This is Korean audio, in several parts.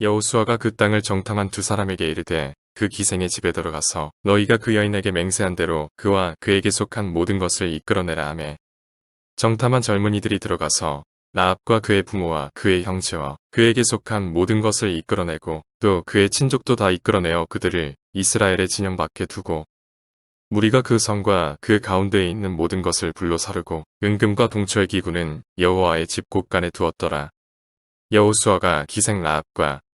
여호수아가 그 땅을 정탐한 두 사람에게 이르되 그 기생의 집에 들어가서 너희가 그 여인에게 맹세한 대로 그와 그에게 속한 모든 것을 이끌어내라 하매 정탐한 젊은이들이 들어가서 라합과 그의 부모와 그의 형제와 그에게 속한 모든 것을 이끌어내고 또 그의 친족도 다 이끌어내어 그들을 이스라엘의 진영 밖에 두고 무리가 그 성과 그 가운데에 있는 모든 것을 불로 사르고 은금과 동초의 기구는 여호와의 집 곳간에 두었더라. 여호수아가 기생 라합과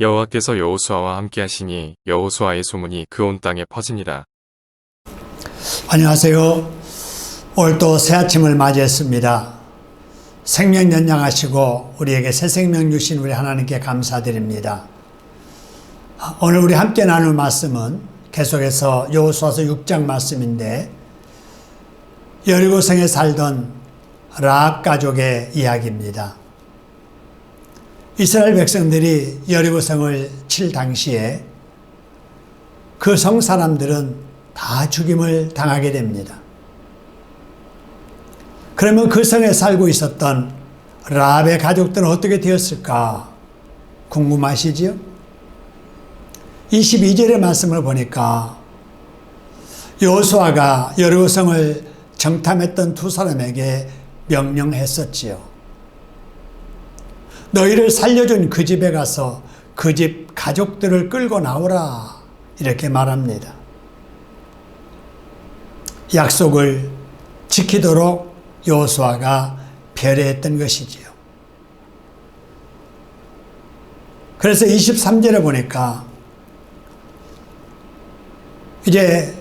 여호와께서 여호수아와 함께 하시니 여호수아의 소문이 그 온 땅에 퍼지니라. 안녕하세요. 오늘 또새 아침을 맞이했습니다. 생명 연장하시고 우리에게 새 생명 주신 우리 하나님께 감사드립니다. 오늘 우리 함께 나눌 말씀은 계속해서 여호수아서 6장 말씀인데 여리고성에 살던 라합 가족의 이야기입니다. 이스라엘 백성들이 여리고성을 칠 당시에 그 성 사람들은 다 죽임을 당하게 됩니다. 그러면 그 성에 살고 있었던 라합의 가족들은 어떻게 되었을까 궁금하시지요? 22절의 말씀을 보니까 여호수아가 여리고성을 정탐했던 두 사람에게 명령했었지요. 너희를 살려준 그 집에 가서 그 집 가족들을 끌고 나오라 이렇게 말합니다. 약속을 지키도록 여호수아가 배려했던 것이지요. 그래서 23절에 보니까 이제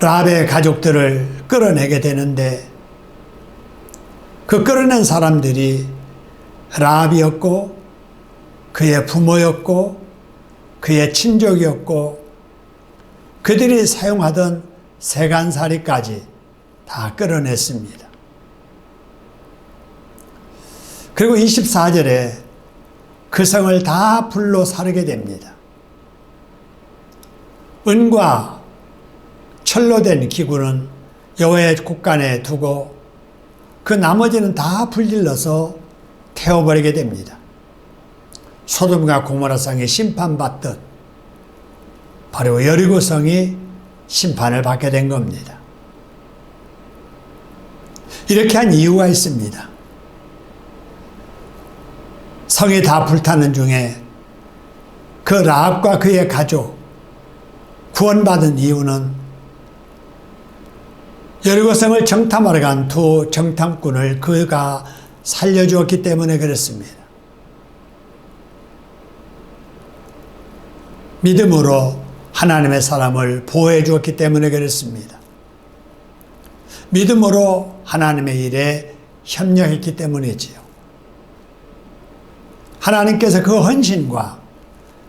라합의 가족들을 끌어내게 되는데 그 끌어낸 사람들이 라합이었고 그의 부모였고 그의 친족이었고 그들이 사용하던 세간살이까지 다 끌어냈습니다. 그리고 24절에 그 성을 다 불로 사르게 됩니다. 은과 철로 된 기구는 여호와의 곳간에 두고 그 나머지는 다 불질러서 태워버리게 됩니다. 소돔과 고모라 성이 심판받듯 바로 여리고 성이 심판을 받게 된 겁니다. 이렇게 한 이유가 있습니다. 성이 다 불타는 중에 그 라합과 그의 가족 구원받은 이유는 여리고성을 정탐하러 간 두 정탐꾼을 그가 살려주었기 때문에 그렇습니다. 믿음으로 하나님의 사람을 보호해 주었기 때문에 그렇습니다. 믿음으로 하나님의 일에 협력했기 때문이지요. 하나님께서 그 헌신과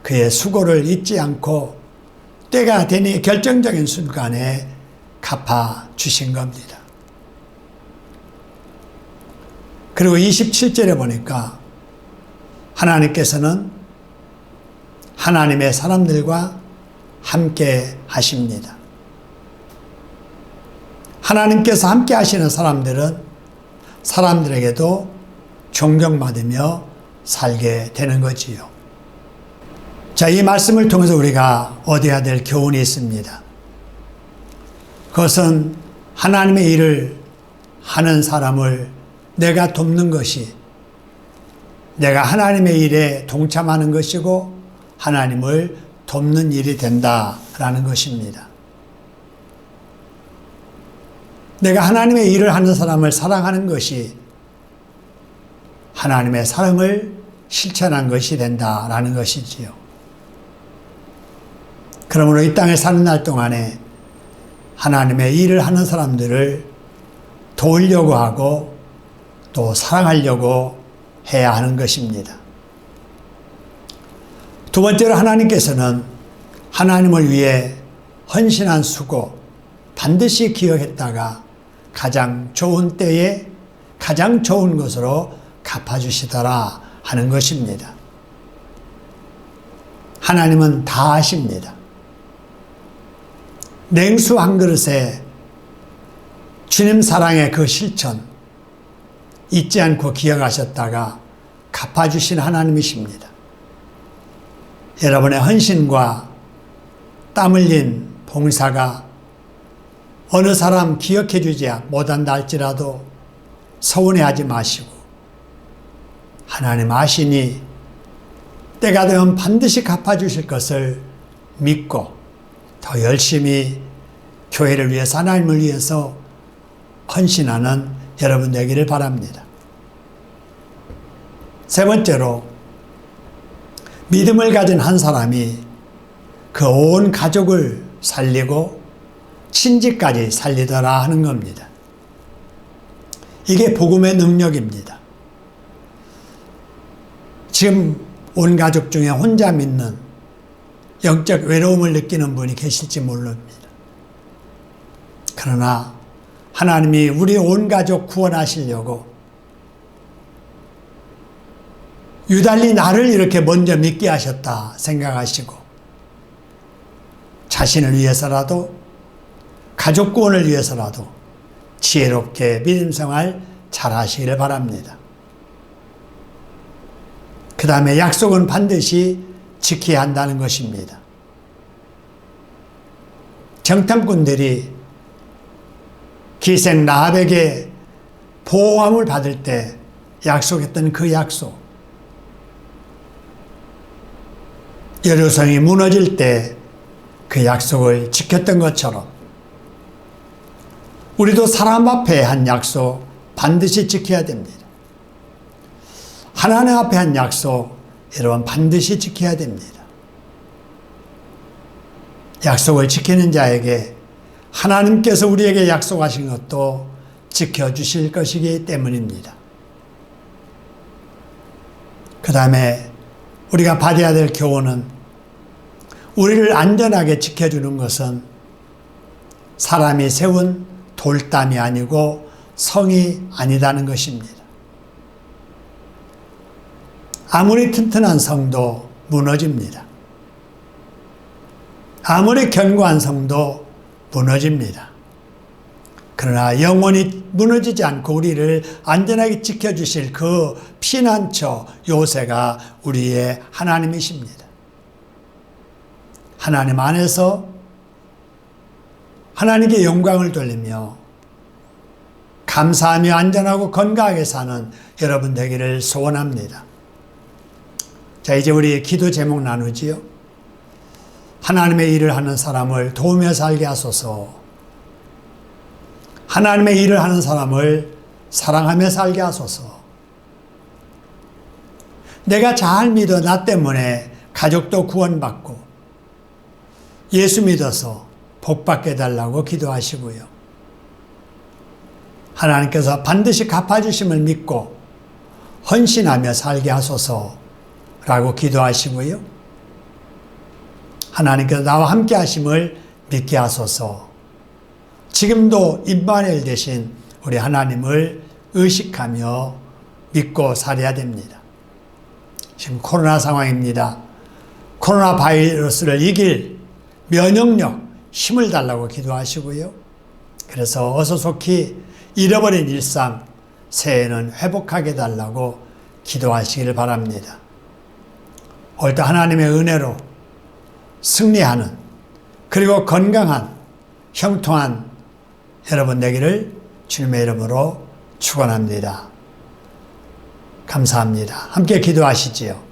그의 수고를 잊지 않고 때가 되니 결정적인 순간에 갚아 주신 겁니다. 그리고 27절에 보니까 하나님께서는 하나님의 사람들과 함께 하십니다. 하나님께서 함께 하시는 사람들은 사람들에게도 존경받으며 살게 되는 거지요. 자, 이 말씀을 통해서 우리가 얻어야 될 교훈이 있습니다. 그것은 하나님의 일을 하는 사람을 내가 돕는 것이 내가 하나님의 일에 동참하는 것이고 하나님을 돕는 일이 된다라는 것입니다. 내가 하나님의 일을 하는 사람을 사랑하는 것이 하나님의 사랑을 실천한 것이 된다라는 것이지요. 그러므로 이 땅에 사는 날 동안에 하나님의 일을 하는 사람들을 도우려고 하고 또 사랑하려고 해야 하는 것입니다. 두 번째로 하나님께서는 하나님을 위해 헌신한 수고 반드시 기억했다가 가장 좋은 때에 가장 좋은 것으로 갚아주시더라 하는 것입니다. 하나님은 다 아십니다. 냉수 한 그릇에 주님 사랑의 그 실천 잊지 않고 기억하셨다가 갚아주신 하나님이십니다. 여러분의 헌신과 땀 흘린 봉사가 어느 사람 기억해 주지 못한다 할지라도 서운해 하지 마시고 하나님 아시니 때가 되면 반드시 갚아주실 것을 믿고 더 열심히 교회를 위해서 하나님을 위해서 헌신하는 여러분 되기를 바랍니다. 세 번째로 믿음을 가진 한 사람이 그 온 가족을 살리고 친지까지 살리더라 하는 겁니다. 이게 복음의 능력입니다. 지금 온 가족 중에 혼자 믿는 영적 외로움을 느끼는 분이 계실지 모릅니다. 그러나 하나님이 우리 온 가족 구원하시려고 유달리 나를 이렇게 먼저 믿게 하셨다 생각하시고 자신을 위해서라도 가족 구원을 위해서라도 지혜롭게 믿음 생활 잘 하시기를 바랍니다. 그 다음에 약속은 반드시 지켜야 한다는 것입니다. 정탐꾼들이 기생 라합에게 보호함을 받을 때 약속했던 그 약속. 예루살렘이 무너질 때 그 약속을 지켰던 것처럼 우리도 사람 앞에 한 약속 반드시 지켜야 됩니다. 하나님 앞에 한 약속 여러분 반드시 지켜야 됩니다. 약속을 지키는 자에게 하나님께서 우리에게 약속하신 것도 지켜주실 것이기 때문입니다. 그 다음에 우리가 받아야 될 교훈은 우리를 안전하게 지켜주는 것은 사람이 세운 돌담이 아니고 성이 아니다는 것입니다. 아무리 튼튼한 성도 무너집니다. 아무리 견고한 성도 무너집니다. 그러나 영원히 무너지지 않고 우리를 안전하게 지켜주실 그 피난처 요새가 우리의 하나님이십니다. 하나님 안에서 하나님께 영광을 돌리며 감사하며 안전하고 건강하게 사는 여러분 되기를 소원합니다. 자, 이제 우리 기도 제목 나누지요. 하나님의 일을 하는 사람을 도우며 살게 하소서. 하나님의 일을 하는 사람을 사랑하며 살게 하소서. 내가 잘 믿어 나 때문에 가족도 구원받고 예수 믿어서 복받게 달라고 기도하시고요. 하나님께서 반드시 갚아주심을 믿고 헌신하며 살게 하소서라고 기도하시고요. 하나님께서 나와 함께 하심을 믿게 하소서. 지금도 임마엘 대신 우리 하나님을 의식하며 믿고 살아야 됩니다. 지금 코로나 상황입니다. 코로나 바이러스를 이길 면역력, 힘을 달라고 기도하시고요. 그래서 어서 속히 잃어버린 일상, 새해는 회복하게 달라고 기도하시기를 바랍니다. 올때 하나님의 은혜로 승리하는 그리고 건강한 형통한 여러분 되기를 주님의 이름으로 축원합니다. 감사합니다. 함께 기도하시지요.